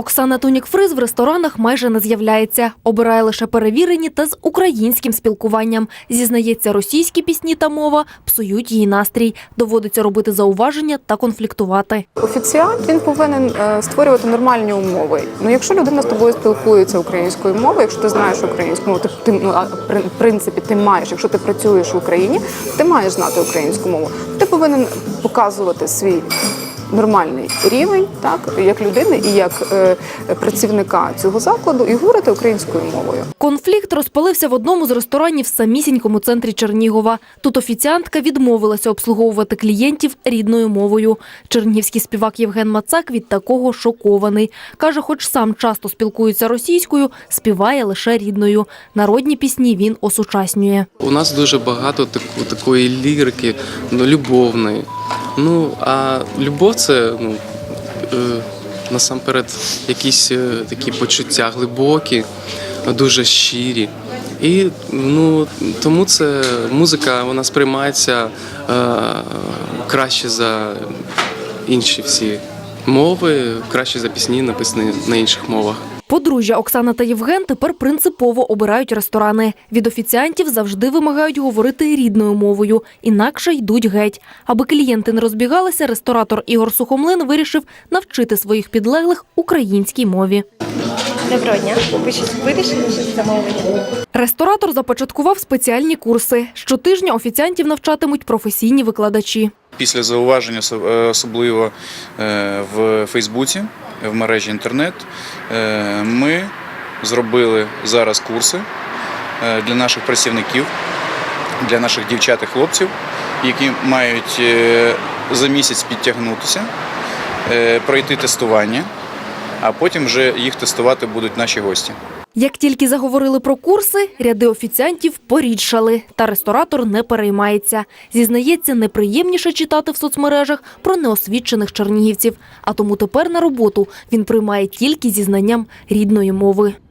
Оксана Тунік-Фриз в ресторанах майже не з'являється. Обирає лише перевірені та з українським спілкуванням. Зізнається, російські пісні та мова псують її настрій. Доводиться робити зауваження та конфліктувати. Офіціант він повинен е, створювати нормальні умови. Ну, якщо людина з тобою спілкується українською мовою, якщо ти знаєш українську мову, ти, ну, в принципі ти маєш, якщо ти працюєш в Україні, ти маєш знати українську мову. Ти повинен показувати свій нормальний рівень, так як людини і як е, працівника цього закладу, і говорити українською мовою. Конфлікт розпалився в одному з ресторанів в самісінькому центрі Чернігова. Тут офіціантка відмовилася обслуговувати клієнтів рідною мовою. Чернігівський співак Євген Мацак від такого шокований. Каже, хоч сам часто спілкується російською, співає лише рідною. Народні пісні він осучаснює. У нас дуже багато таку, такої лірики, ну, любовної. Ну, а любов це ну, е, насамперед якісь е, такі почуття глибокі, дуже щирі. І ну, тому це музика вона сприймається е, краще за інші всі мови, краще за пісні, написані на інших мовах. Подружжя Оксана та Євген тепер принципово обирають ресторани. Від офіціантів завжди вимагають говорити рідною мовою, інакше йдуть геть. Аби клієнти не розбігалися, ресторатор Ігор Сухомлин вирішив навчити своїх підлеглих українській мові. Доброго дня. Ви щось вирішили щось замовити? Ресторатор започаткував спеціальні курси. Щотижня офіціантів навчатимуть професійні викладачі. Після зауваження е, особливо е, в Фейсбуці, в мережі інтернет, е, ми зробили зараз курси е, для наших працівників, для наших дівчат і хлопців, які мають е, за місяць підтягнутися, пройти тестування, а потім вже їх тестувати будуть наші гості. Як тільки заговорили про курси, ряди офіціантів порідшали, та ресторатор не переймається. Зізнається, неприємніше читати в соцмережах про неосвічених чернігівців. А тому тепер на роботу він приймає тільки зі знанням рідної мови.